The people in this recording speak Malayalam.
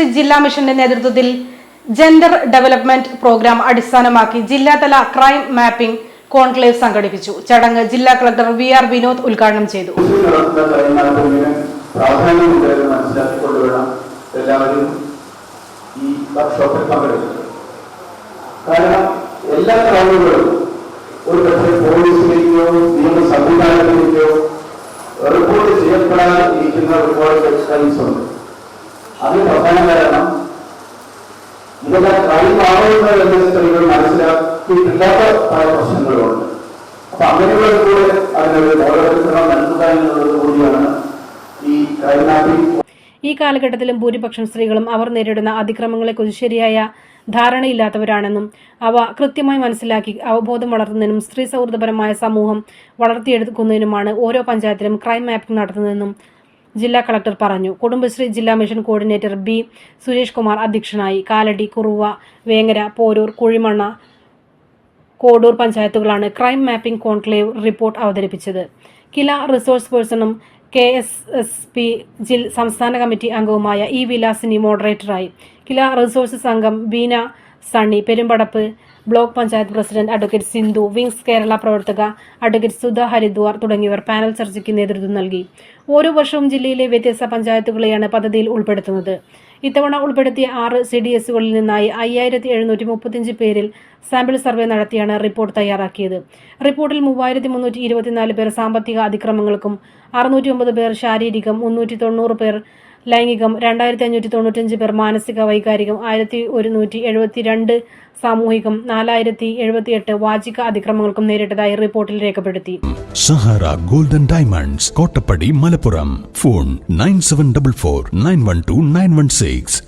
കുടുംബശ്രീ ജില്ലാ മിഷന്റെ നേതൃത്വത്തിൽ ജെൻഡർ ഡെവലപ്മെന്റ് പ്രോഗ്രാം അടിസ്ഥാനമാക്കി ജില്ലാതല ക്രൈം മാപ്പിംഗ് കോൺക്ലേവ് സംഘടിപ്പിച്ചു. ചടങ്ങ് ജില്ലാ കളക്ടർ വി ആർ വിനോദ് ഉദ്ഘാടനം ചെയ്തു. എല്ലാവരും ഈ എല്ലാ ഒരു റിപ്പോർട്ട് ചെയ്യപ്പെടാതെ ഇരിക്കുന്ന ഒരുപാട് ഉണ്ട്. അതിന് പ്രധാന കാരണം ഇതെല്ലാം ക്രൈം ആവുന്നത് എന്ന് സ്ത്രീകൾ മനസ്സിലാക്കിയിട്ടില്ലാത്ത പല പ്രശ്നങ്ങളുമുണ്ട് അപ്പൊ അങ്ങനെയുള്ള കൂടെ അതിനൊരു ബോധവൽക്കരണം നൽകുക എന്നുള്ളത് കൂടിയാണ് ഈ ക്രൈം ഈ കാലഘട്ടത്തിലും ഭൂരിപക്ഷം സ്ത്രീകളും അവർ നേരിടുന്ന അതിക്രമങ്ങളെക്കുറിച്ച് ശരിയായ ധാരണയില്ലാത്തവരാണെന്നും അവ കൃത്യമായി മനസ്സിലാക്കി അവബോധം വളർത്തുന്നതിനും സ്ത്രീ സൗഹൃദപരമായ സമൂഹം വളർത്തിയെടുക്കുന്നതിനുമാണ് ഓരോ പഞ്ചായത്തിലും ക്രൈം മാപ്പിംഗ് നടത്തുന്നതെന്നും ജില്ലാ കളക്ടർ പറഞ്ഞു. കുടുംബശ്രീ ജില്ലാ mission coordinator B Suresh Kumar അധ്യക്ഷനായി കാലടി കുറുവ വേങ്ങര പോരൂർ കുഴിമണ്ണ കോടൂർ പഞ്ചായത്തുകളാണ് ക്രൈം മാപ്പിംഗ് കോൺക്ലേവ് റിപ്പോർട്ട് അവതരിപ്പിച്ചത്. കില റിസോഴ്സ് പേഴ്സണും കെ എസ് എസ് പി ജിൽ സംസ്ഥാന കമ്മിറ്റി അംഗവുമായ ഇ വിലാസിനി മോഡറേറ്ററായി കില റിസോഴ്സസ് അംഗം Beena Sunny Perumpadappu block panchayat president advocate Sindhu wings Kerala പ്രവർത്തക അഡ്വക്കേറ്റ് സുധ ഹരിദ്വാർ തുടങ്ങിയവർ പാനൽ ചർച്ചയ്ക്ക് നേതൃത്വം നൽകി. ഓരോ വർഷവും ജില്ലയിലെ വ്യത്യസ്ത പഞ്ചായത്തുകളെയാണ് പദ്ധതിയിൽ ഉൾപ്പെടുത്തുന്നത്. ഇത്തവണ ഉൾപ്പെടുത്തിയ ആറ് സി ഡി എസുകളിൽ നിന്നായി അയ്യായിരത്തി എഴുന്നൂറ്റി മുപ്പത്തിയഞ്ച് പേരിൽ സാമ്പിൾ സർവേ നടത്തിയാണ് റിപ്പോർട്ട് തയ്യാറാക്കിയത്. റിപ്പോർട്ടിൽ മൂവായിരത്തി മുന്നൂറ്റി ഇരുപത്തിനാല് പേർ സാമ്പത്തിക അതിക്രമങ്ങൾക്കും അറുന്നൂറ്റി ഒമ്പത് പേർ ശാരീരികം മുന്നൂറ്റി തൊണ്ണൂറ് പേർ ലൈംഗികം രണ്ടായിരത്തി അഞ്ഞൂറ്റി തൊണ്ണൂറ്റഞ്ച് പേർ മാനസിക വൈകാരികം ആയിരത്തി ഒരുന്നൂറ്റി എഴുപത്തി രണ്ട് സാമൂഹികം നാലായിരത്തി എഴുപത്തിയെട്ട് വാചിക അതിക്രമങ്ങൾക്കും നേരിട്ടതായി റിപ്പോർട്ടിൽ രേഖപ്പെടുത്തി. Sahara golden diamonds Kottappadi Malappuram. Phone nine seven double four nine one two nine one six.